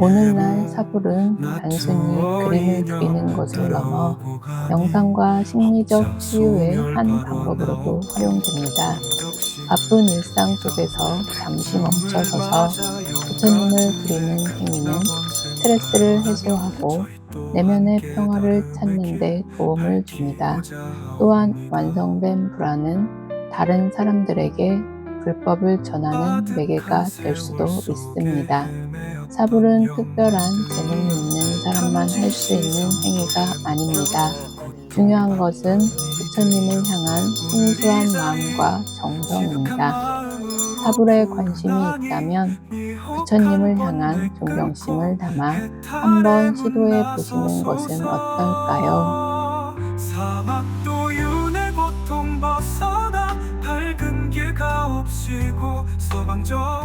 오늘날 사불은 단순히 그림을 그리는 것을 넘어 명상과 심리적 치유의 한 방법으로도 활용됩니다. 바쁜 일상 속에서 잠시 멈춰서서 부처님을 그리는 행위는 스트레스를 해소하고 내면의 평화를 찾는 데 도움을 줍니다. 또한 완성된 불안은 다른 사람들에게 불법을 전하는 매개가 될 수도 있습니다. 사불은 특별한 재능이 있는 사람만 할 수 있는 행위가 아닙니다. 중요한 것은 부처님을 향한 순수한 마음과 정성입니다. 사불에 관심이 있다면 부처님을 향한 존경심을 담아 한번 시도해 보시는 것은 어떨까요? 없이고 서방적